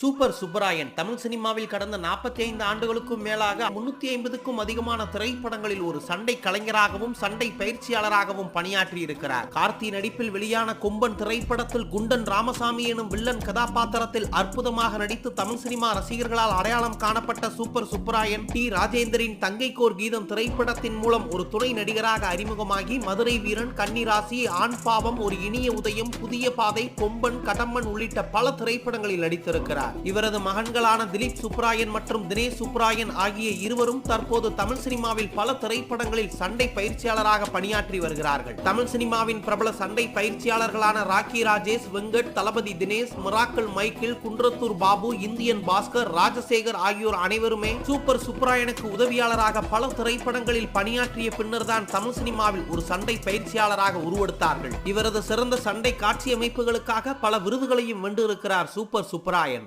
Super Subbarayan. Tamil சினிமாவில் கடந்த 45 ஐந்து ஆண்டுகளுக்கும் மேலாக முன்னூத்தி ஐம்பதுக்கும் அதிகமான திரைப்படங்களில் ஒரு சண்டை கலைஞராகவும் சண்டை பயிற்சியாளராகவும் பணியாற்றி இருக்கிறார் கார்த்தி நடிப்பில் வெளியான கொம்பன் திரைப்படத்தில் குண்டன் ராமசாமி எனும் வில்லன் கதாபாத்திரத்தில் அற்புதமாக நடித்து தமிழ் சினிமா ரசிகர்களால் அடையாளம் காணப்பட்ட சூப்பர் சுப்பராயன் டி. ராஜேந்திரின் தங்கைக்கோர் கீதம் திரைப்படத்தின் மூலம் ஒரு துணை நடிகராக அறிமுகமாகி மதுரை வீரன் கன்னிராசி ஆண் பாவம் ஒரு இனிய உதயம் புதிய பாதை கொம்பன் கடம்பன் உள்ளிட்ட பல திரைப்படங்களில் நடித்திருக்கிறார். இவரது மகன்களான திலீப் சுப்ராயன் மற்றும் தினேஷ் சுப்ராயன் ஆகிய இருவரும் தற்போது தமிழ் சினிமாவில் பல திரைப்படங்களில் சண்டை பயிற்சியாளராக பணியாற்றி வருகிறார்கள். தமிழ் சினிமாவின் பிரபல சண்டை பயிற்சியாளர்களான Rocky Rajesh Venkat Thalapathi Dinesh Miracle Michael Kundrathur Babu Indian Baskar Rajasekar ஆகியோர் அனைவருமே சூப்பர் சுப்ராயனுக்கு உதவியாளராக பல திரைப்படங்களில் பணியாற்றிய பின்னர் தான் தமிழ் சினிமாவில் ஒரு சண்டை பயிற்சியாளராக உருவெடுத்தார்கள். இவரது சிறந்த சண்டை காட்சி அமைப்புகளுக்காக பல விருதுகளையும் வென்றிருக்கிறார் சூப்பர் சுப்ராயன்